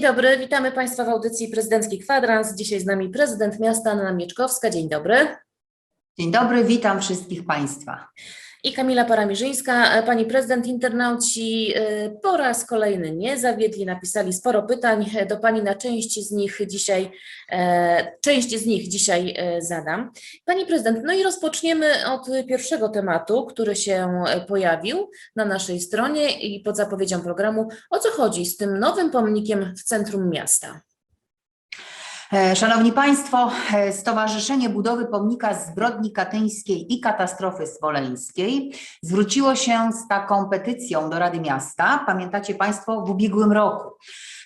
Dzień dobry, witamy Państwa w audycji Prezydencki Kwadrans. Dzisiaj z nami prezydent miasta Anna Mieczkowska. Dzień dobry. Dzień dobry, witam wszystkich Państwa. I Kamila Paramirzyńska. Pani prezydent, internauci y, po raz kolejny nie zawiedli, napisali sporo pytań do Pani, na część z nich dzisiaj, e, część z nich dzisiaj e, zadam. Pani prezydent, no i rozpoczniemy od pierwszego tematu, który się pojawił na naszej stronie i pod zapowiedzią programu. O co chodzi z tym nowym pomnikiem w centrum miasta? E, Szanowni Państwo, e, Stowarzyszenie Budowy Pomnika Zbrodni Katyńskiej i Katastrofy Smoleńskiej zwróciło się z taką petycją do Rady Miasta, pamiętacie Państwo, w ubiegłym roku.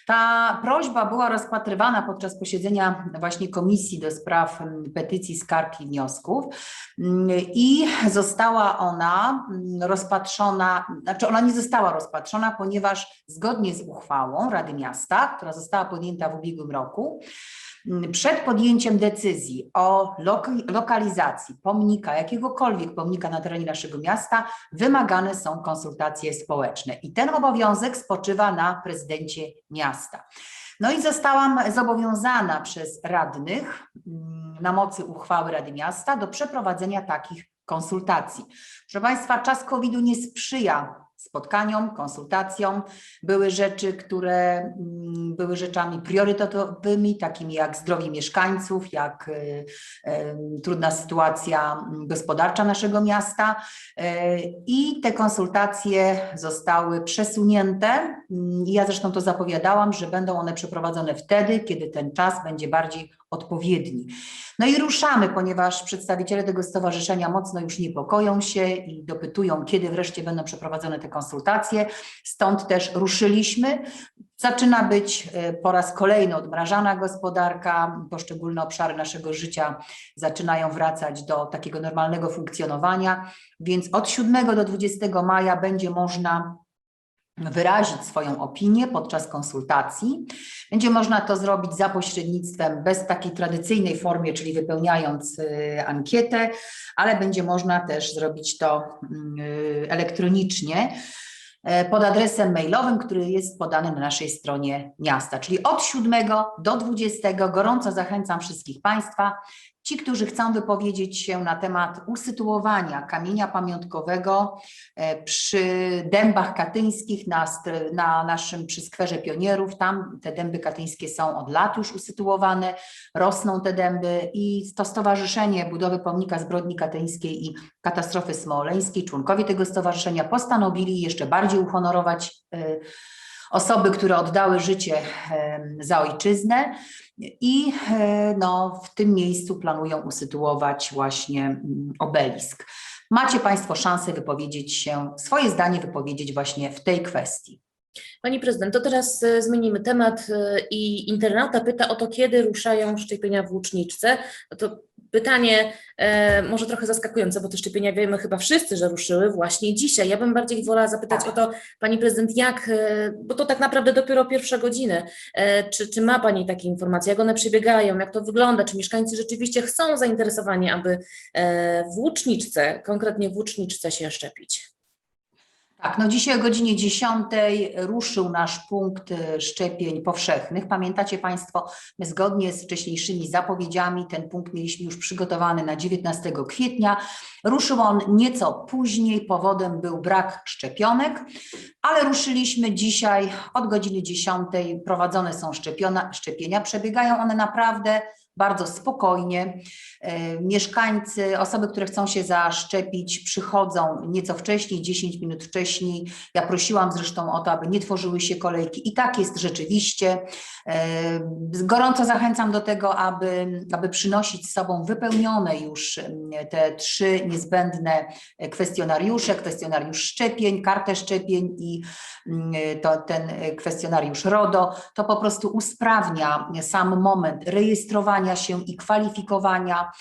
Ta prośba była rozpatrywana podczas posiedzenia właśnie Komisji do Spraw Petycji, Skarg i Wniosków i została ona rozpatrzona, znaczy ona nie została rozpatrzona, ponieważ zgodnie z uchwałą Rady Miasta, która została podjęta w ubiegłym roku, przed podjęciem decyzji o lok- lokalizacji pomnika, jakiegokolwiek pomnika na terenie naszego miasta, wymagane są konsultacje społeczne. I ten obowiązek spoczywa na prezydencie miasta. No i zostałam zobowiązana przez radnych mm, na mocy uchwały Rady Miasta do przeprowadzenia takich konsultacji. Proszę Państwa, czas COVID-u nie sprzyja spotkaniom, konsultacjom. Były rzeczy, które mm, były rzeczami priorytetowymi, takimi jak zdrowie mieszkańców, jak y, y, trudna sytuacja mm, gospodarcza naszego miasta. Y, I te konsultacje zostały przesunięte. Mm, Ja zresztą to zapowiadałam, że będą one przeprowadzone wtedy, kiedy ten czas będzie bardziej odpowiedni. No i ruszamy, ponieważ przedstawiciele tego stowarzyszenia mocno już niepokoją się i dopytują, kiedy wreszcie będą przeprowadzone te konsultacje. Stąd też ruszyliśmy. Zaczyna być e, po raz kolejny odmrażana gospodarka, poszczególne obszary naszego życia zaczynają wracać do takiego normalnego funkcjonowania, więc od 7 do 20 maja będzie można wyrazić swoją opinię podczas konsultacji. Będzie można to zrobić za pośrednictwem, bez takiej tradycyjnej formie, czyli wypełniając y, ankietę, ale będzie można też zrobić to y, elektronicznie e, pod adresem mailowym, który jest podany na naszej stronie miasta. Czyli od 7 do 20 gorąco zachęcam wszystkich Państwa. Ci, którzy chcą wypowiedzieć się na temat usytuowania kamienia pamiątkowego e, przy dębach katyńskich na, na naszym przy skwerze pionierów, tam te dęby katyńskie są od lat już usytuowane, rosną te dęby i to Stowarzyszenie Budowy Pomnika Zbrodni Katyńskiej i Katastrofy Smoleńskiej, członkowie tego stowarzyszenia postanowili jeszcze bardziej uhonorować e, osoby, które oddały życie za ojczyznę i e, no, w tym miejscu planują usytuować właśnie mm, obelisk. Macie Państwo szansę wypowiedzieć się, swoje zdanie wypowiedzieć właśnie w tej kwestii. Pani prezydent, to teraz e, zmienimy temat e, i internauta pyta o to, kiedy ruszają szczepienia w Łuczniczce. No to pytanie e, może trochę zaskakujące, bo te szczepienia wiemy chyba wszyscy, że ruszyły właśnie dzisiaj. Ja bym bardziej wolała zapytać o to, Pani prezydent, jak, e, bo to tak naprawdę dopiero pierwsze godziny, e, czy, czy ma Pani takie informacje, jak one przebiegają, jak to wygląda, czy mieszkańcy rzeczywiście są zainteresowani, aby e, w Łuczniczce, konkretnie w Łuczniczce się szczepić? Tak, no dzisiaj o godzinie 10 ruszył nasz punkt e, szczepień powszechnych. Pamiętacie Państwo, my zgodnie z wcześniejszymi zapowiedziami ten punkt mieliśmy już przygotowany na 19 kwietnia. Ruszył on nieco później, powodem był brak szczepionek, ale ruszyliśmy dzisiaj od godziny 10. Prowadzone są szczepiona, szczepienia, przebiegają one naprawdę bardzo spokojnie. E, Mieszkańcy, osoby, które chcą się zaszczepić, przychodzą nieco wcześniej, 10 minut wcześniej. Ja prosiłam zresztą o to, aby nie tworzyły się kolejki. I tak jest rzeczywiście. E, Gorąco zachęcam do tego, aby, aby przynosić z sobą wypełnione już te trzy niezbędne kwestionariusze, kwestionariusz szczepień, kartę szczepień i mm, to, ten kwestionariusz RODO. To po prostu usprawnia sam moment rejestrowania się i kwalifikowania.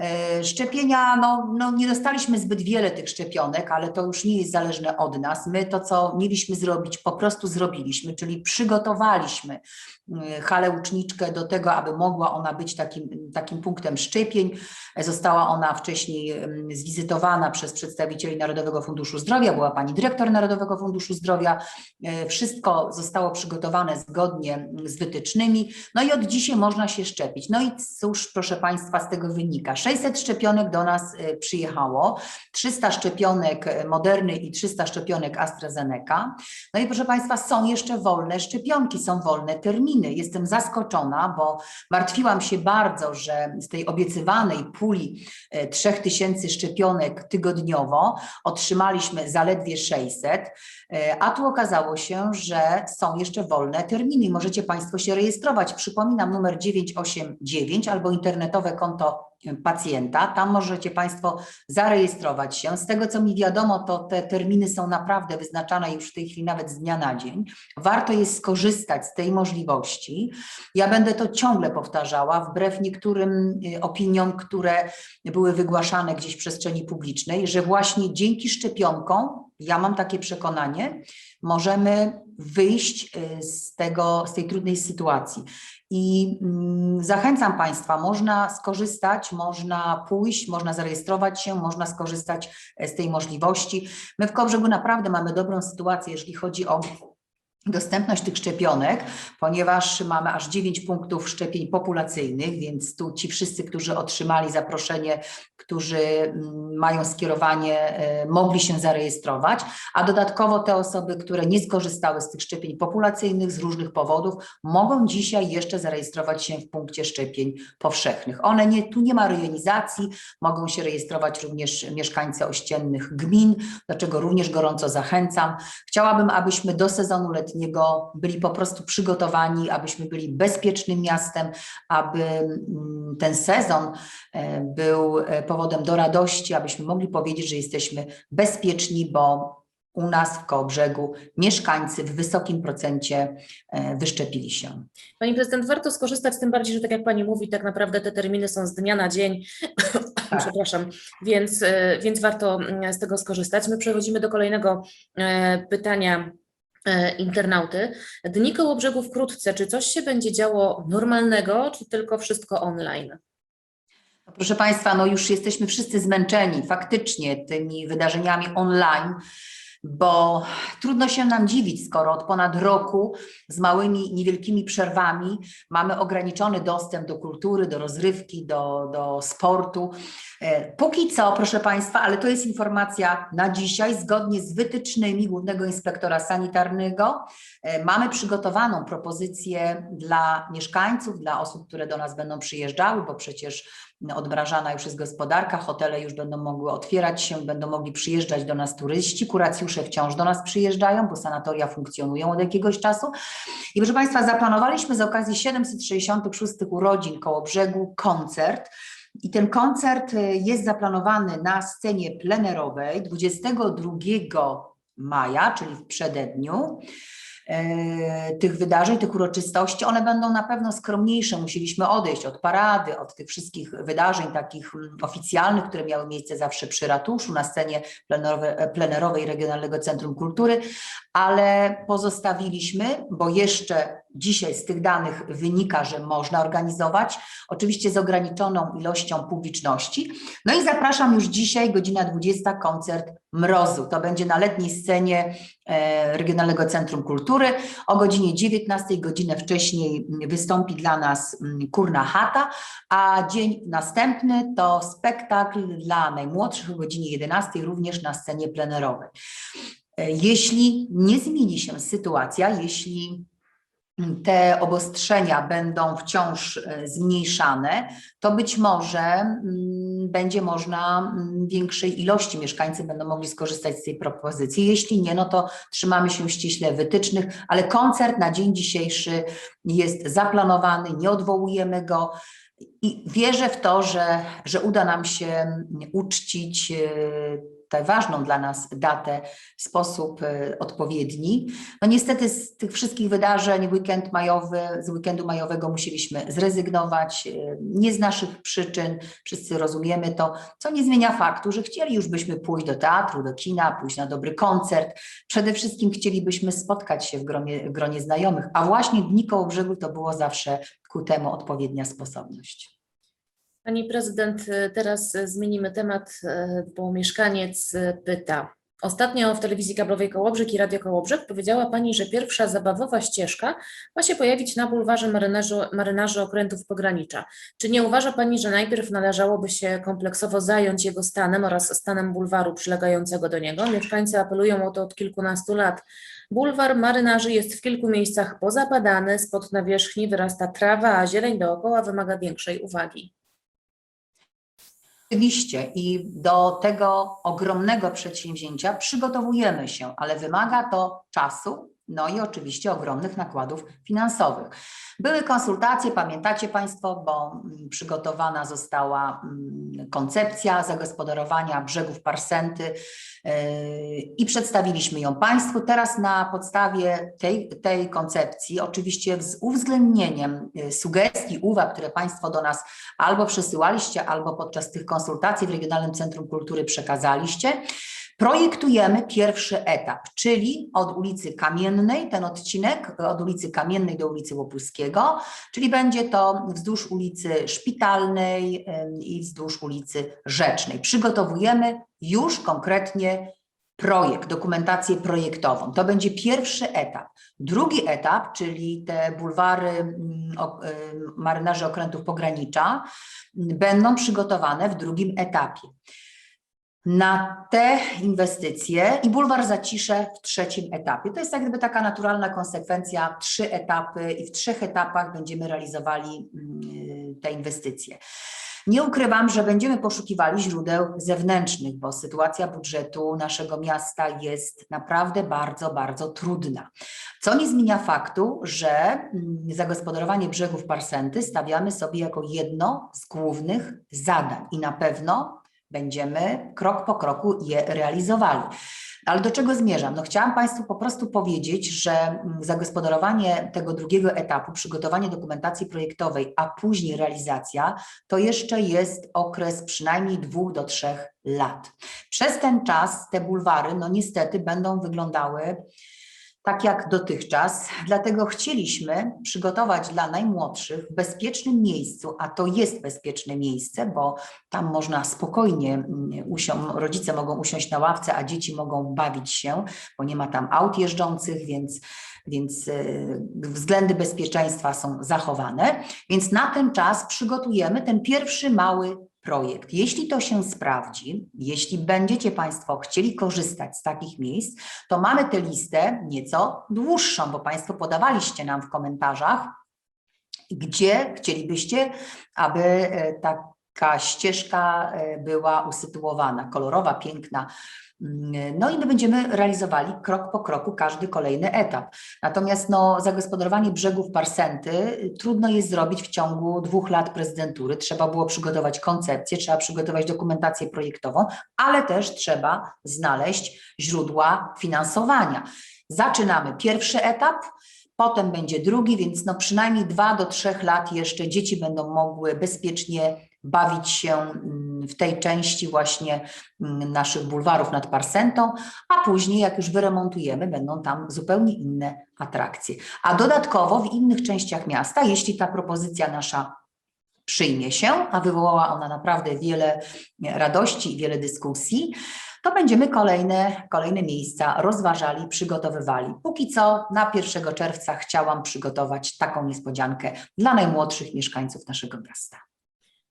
E, Szczepienia, no, no nie dostaliśmy zbyt wiele tych szczepionek, ale to już nie jest zależne od nas. My to, co mieliśmy zrobić, po prostu zrobiliśmy, czyli przygotowaliśmy y, halę uczniczkę do tego, aby mogła ona być takim, takim punktem szczepień. Została ona wcześniej zwizytowana przez przedstawicieli Narodowego Funduszu Zdrowia, była pani dyrektor Narodowego Funduszu Zdrowia. E, Wszystko zostało przygotowane zgodnie z wytycznymi. No i od dzisiaj można się szczepić. No i cóż, proszę Państwa, z tego wynika? 600 szczepionek do nas e, przyjechało, 300 szczepionek e, Moderny i 300 szczepionek AstraZeneca. No i proszę Państwa, są jeszcze wolne szczepionki, są wolne terminy. Jestem zaskoczona, bo martwiłam się bardzo, że z tej obiecywanej puli e, 3000 szczepionek tygodniowo otrzymaliśmy zaledwie 600, e, a tu okazało się, że są jeszcze wolne terminy możecie Państwo się rejestrować. Przypominam numer 989 albo internetowe konto pacjenta. Tam możecie Państwo zarejestrować się. Z tego, co mi wiadomo, to te terminy są naprawdę wyznaczane już w tej chwili nawet z dnia na dzień. Warto jest skorzystać z tej możliwości. Ja będę to ciągle powtarzała, wbrew niektórym y, opiniom, które były wygłaszane gdzieś w przestrzeni publicznej, że właśnie dzięki szczepionkom, ja mam takie przekonanie, możemy wyjść y, z, tego, z tej trudnej sytuacji. I mm, zachęcam Państwa, można skorzystać, można pójść, można zarejestrować się, można skorzystać e, z tej możliwości. My w Kołbrzegu naprawdę mamy dobrą sytuację, jeżeli chodzi o dostępność tych szczepionek, ponieważ mamy aż 9 punktów szczepień populacyjnych, więc tu ci wszyscy, którzy otrzymali zaproszenie, którzy mm, mają skierowanie, e, mogli się zarejestrować, a dodatkowo te osoby, które nie skorzystały z tych szczepień populacyjnych z różnych powodów, mogą dzisiaj jeszcze zarejestrować się w punkcie szczepień powszechnych. One nie, tu nie ma rejonizacji, mogą się rejestrować również mieszkańcy ościennych gmin, do czego również gorąco zachęcam. Chciałabym, abyśmy do sezonu letniego byli po prostu przygotowani, abyśmy byli bezpiecznym miastem, aby mm, ten sezon e, był e, powodem do radości, abyśmy mogli powiedzieć, że jesteśmy bezpieczni, bo u nas w Kołobrzegu mieszkańcy w wysokim procencie e, wyszczepili się. Pani prezydent, warto skorzystać, tym bardziej, że tak jak Pani mówi, tak naprawdę te terminy są z dnia na dzień, przepraszam, więc, więc warto mm, z tego skorzystać. My przechodzimy do kolejnego pytania internauty. Dni Kołobrzegu wkrótce, czy coś się będzie działo normalnego, czy tylko wszystko online? No, Proszę Państwa, no już jesteśmy wszyscy zmęczeni faktycznie tymi wydarzeniami online, bo trudno się nam dziwić, skoro od ponad roku z małymi, niewielkimi przerwami mamy ograniczony dostęp do kultury, do rozrywki, do, do sportu. E, Póki co, proszę Państwa, ale to jest informacja na dzisiaj, zgodnie z wytycznymi Głównego Inspektora Sanitarnego, e, mamy przygotowaną propozycję dla mieszkańców, dla osób, które do nas będą przyjeżdżały, bo przecież odmrażana już jest gospodarka, hotele już będą mogły otwierać się, będą mogli przyjeżdżać do nas turyści, kuracjusze wciąż do nas przyjeżdżają, bo sanatoria funkcjonują od jakiegoś czasu. I proszę Państwa, zaplanowaliśmy z okazji 766 urodzin koło brzegu koncert. I ten koncert y, jest zaplanowany na scenie plenerowej 22 maja, czyli w przededniu e, tych wydarzeń, tych uroczystości, one będą na pewno skromniejsze. Musieliśmy odejść od parady, od tych wszystkich wydarzeń takich mm, oficjalnych, które miały miejsce zawsze przy ratuszu, na scenie plenerowe, plenerowej Regionalnego Centrum Kultury, ale pozostawiliśmy, bo jeszcze dzisiaj z tych danych wynika, że można organizować, oczywiście z ograniczoną ilością publiczności. No i zapraszam już dzisiaj, godzina 20, koncert Mrozu. To będzie na letniej scenie e, Regionalnego Centrum Kultury. O godzinie 19, godzinę wcześniej wystąpi dla nas mm, Kurna Chata, a dzień następny to spektakl dla najmłodszych o godzinie 11, również na scenie plenerowej. E, Jeśli nie zmieni się sytuacja, jeśli te obostrzenia będą wciąż e, zmniejszane, to być może mm, będzie można mm, większej ilości mieszkańcy będą mogli skorzystać z tej propozycji. Jeśli nie, no to trzymamy się ściśle wytycznych, ale koncert na dzień dzisiejszy jest zaplanowany, nie odwołujemy go. I wierzę w to, że, że uda nam się uczcić e, tę ważną dla nas datę w sposób e, odpowiedni. No niestety z tych wszystkich wydarzeń weekend majowy, z weekendu majowego musieliśmy zrezygnować, e, nie z naszych przyczyn, wszyscy rozumiemy to, co nie zmienia faktu, że chcieli już byśmy pójść do teatru, do kina, pójść na dobry koncert. Przede wszystkim chcielibyśmy spotkać się w gronie, gronie znajomych, a właśnie Dni Kołobrzegu to było zawsze ku temu odpowiednia sposobność. Pani prezydent, y, teraz y, zmienimy temat, y, bo mieszkaniec pyta. Ostatnio w telewizji kablowej Kołobrzeg i Radio Kołobrzeg powiedziała Pani, że pierwsza zabawowa ścieżka ma się pojawić na bulwarze marynarzy, marynarzy okrętów pogranicza. Czy nie uważa Pani, że najpierw należałoby się kompleksowo zająć jego stanem oraz stanem bulwaru przylegającego do niego? Mieszkańcy apelują o to od kilkunastu lat. Bulwar marynarzy jest w kilku miejscach pozapadany, spod nawierzchni wyrasta trawa, a zieleń dookoła wymaga większej uwagi. Oczywiście. I do tego ogromnego przedsięwzięcia przygotowujemy się, ale wymaga to czasu, no i oczywiście ogromnych nakładów finansowych. Były konsultacje, pamiętacie Państwo, bo mm, przygotowana została mm, koncepcja zagospodarowania brzegów Parsenty yy, i przedstawiliśmy ją Państwu. Teraz na podstawie tej, tej koncepcji, oczywiście z uwzględnieniem yy, sugestii, uwag, które Państwo do nas albo przesyłaliście, albo podczas tych konsultacji w Regionalnym Centrum Kultury przekazaliście, Projektujemy pierwszy etap, czyli od ulicy Kamiennej, ten odcinek od ulicy Kamiennej do ulicy Łopuskiego, czyli będzie to wzdłuż ulicy Szpitalnej i wzdłuż ulicy Rzecznej. Przygotowujemy już konkretnie projekt, dokumentację projektową. To będzie pierwszy etap. Drugi etap, czyli te bulwary mm, marynarzy okrętów pogranicza, będą przygotowane w drugim etapie na te inwestycje i bulwar Zacisze w trzecim etapie. To jest jak gdyby taka naturalna konsekwencja, trzy etapy i w trzech etapach będziemy realizowali mm, te inwestycje. Nie ukrywam, że będziemy poszukiwali źródeł zewnętrznych, bo sytuacja budżetu naszego miasta jest naprawdę bardzo, bardzo trudna. Co nie zmienia faktu, że mm, zagospodarowanie brzegów Parsenty stawiamy sobie jako jedno z głównych zadań i na pewno będziemy krok po kroku je realizowali. Ale do czego zmierzam? No chciałam Państwu po prostu powiedzieć, że mm, zagospodarowanie tego drugiego etapu, przygotowanie dokumentacji projektowej, a później realizacja, to jeszcze jest okres przynajmniej dwóch do trzech lat. Przez ten czas te bulwary, no niestety, będą wyglądały tak jak dotychczas, dlatego chcieliśmy przygotować dla najmłodszych w bezpiecznym miejscu, a to jest bezpieczne miejsce, bo tam można spokojnie mm, usią, rodzice mogą usiąść na ławce, a dzieci mogą bawić się, bo nie ma tam aut jeżdżących, więc, więc y, względy bezpieczeństwa są zachowane. Więc na ten czas przygotujemy ten pierwszy mały projekt. Jeśli to się sprawdzi, jeśli będziecie Państwo chcieli korzystać z takich miejsc, to mamy tę listę nieco dłuższą, bo Państwo podawaliście nam w komentarzach, gdzie chcielibyście, aby e, taka ścieżka e, była usytuowana, kolorowa, piękna. No i my będziemy realizowali krok po kroku każdy kolejny etap. Natomiast no, zagospodarowanie brzegów Parsenty trudno jest zrobić w ciągu dwóch lat prezydentury. Trzeba było przygotować koncepcję, trzeba przygotować dokumentację projektową, ale też trzeba znaleźć źródła finansowania. Zaczynamy pierwszy etap, potem będzie drugi, więc no przynajmniej dwa do trzech lat jeszcze dzieci będą mogły bezpiecznie bawić się mm, w tej części właśnie mm, naszych bulwarów nad Parsentą, a później jak już wyremontujemy, będą tam zupełnie inne atrakcje. A dodatkowo w innych częściach miasta, jeśli ta propozycja nasza przyjmie się, a wywołała ona naprawdę wiele radości i wiele dyskusji, to będziemy kolejne, kolejne miejsca rozważali, przygotowywali. Póki co na 1 czerwca chciałam przygotować taką niespodziankę dla najmłodszych mieszkańców naszego miasta.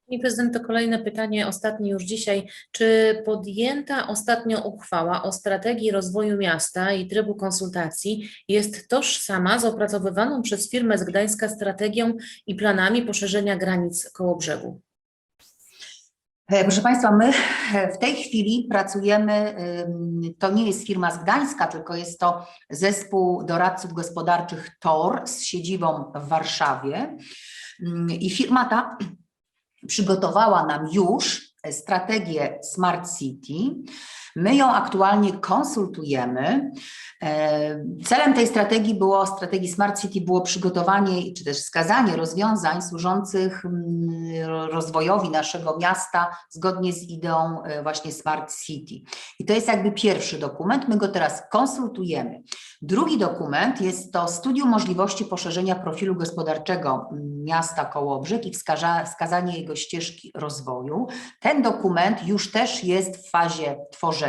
Pani prezydent, to kolejne pytanie, ostatnie już dzisiaj. Czy podjęta ostatnio uchwała o strategii rozwoju miasta i trybu konsultacji jest tożsama z opracowywaną przez firmę z Gdańska strategią i planami poszerzenia granic Kołobrzegu? E, Proszę Państwa, my w tej chwili pracujemy, to nie jest firma z Gdańska, tylko jest to zespół doradców gospodarczych TOR z siedzibą w Warszawie. Ym, I firma ta przygotowała nam już strategię Smart City. My ją aktualnie konsultujemy. E, Celem tej strategii było, strategii Smart City było przygotowanie czy też wskazanie rozwiązań służących mm, ro- rozwojowi naszego miasta zgodnie z ideą e, właśnie Smart City. I to jest jakby pierwszy dokument, my go teraz konsultujemy. Drugi dokument jest to studium możliwości poszerzenia profilu gospodarczego miasta Kołobrzeg i wskaza- wskazanie jego ścieżki rozwoju. Ten dokument już też jest w fazie tworzenia.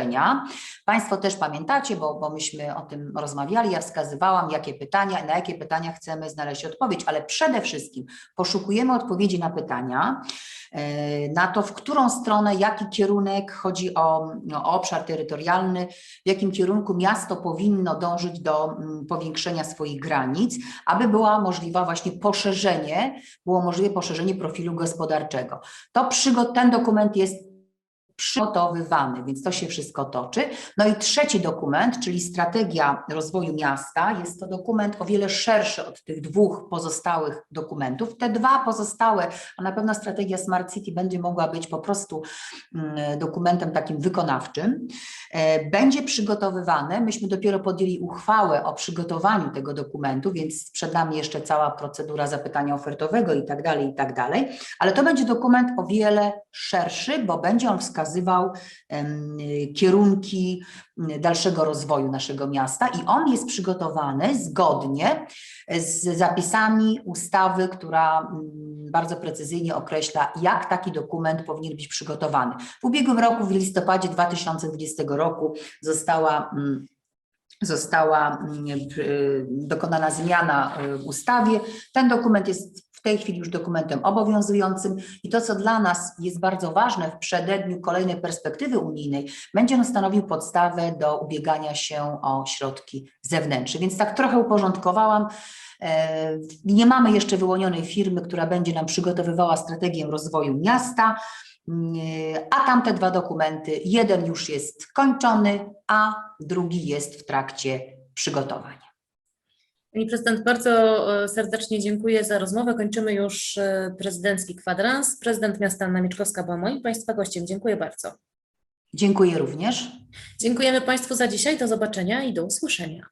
Państwo też pamiętacie, bo, bo myśmy o tym rozmawiali, ja wskazywałam, jakie pytania, na jakie pytania chcemy znaleźć odpowiedź, ale przede wszystkim poszukujemy odpowiedzi na pytania, e, na to, w którą stronę, jaki kierunek, chodzi o, o obszar terytorialny, w jakim kierunku miasto powinno dążyć do mm, powiększenia swoich granic, aby była możliwa właśnie poszerzenie, było możliwe poszerzenie profilu gospodarczego. To ten dokument jest przygotowywany, więc to się wszystko toczy. No i trzeci dokument, czyli strategia rozwoju miasta, jest to dokument o wiele szerszy od tych dwóch pozostałych dokumentów. Te dwa pozostałe, a na pewno strategia Smart City będzie mogła być po prostu mm, dokumentem takim wykonawczym, e, będzie przygotowywany. Myśmy dopiero podjęli uchwałę o przygotowaniu tego dokumentu, więc przed nami jeszcze cała procedura zapytania ofertowego i tak dalej, i tak dalej. Ale to będzie dokument o wiele szerszy, bo będzie on wskazywał em, kierunki dalszego rozwoju naszego miasta i on jest przygotowany zgodnie z zapisami ustawy, która mm, bardzo precyzyjnie określa, jak taki dokument powinien być przygotowany. W ubiegłym roku, w listopadzie 2020 roku została mm, została mm, y, dokonana zmiana y, w ustawie. Ten dokument jest w tej chwili już dokumentem obowiązującym i to, co dla nas jest bardzo ważne w przededniu kolejnej perspektywy unijnej, będzie on stanowił podstawę do ubiegania się o środki zewnętrzne. Więc tak trochę uporządkowałam. E, Nie mamy jeszcze wyłonionej firmy, która będzie nam przygotowywała strategię rozwoju miasta, Mm, a tamte dwa dokumenty, jeden już jest kończony, a drugi jest w trakcie przygotowania. Pani prezydent, bardzo e, serdecznie dziękuję za rozmowę. Kończymy już e, prezydencki kwadrans. Prezydent miasta Anna Mieczkowska była moim Państwa gościem. Dziękuję bardzo. Dziękuję również. Dziękujemy Państwu za dzisiaj. Do zobaczenia i do usłyszenia.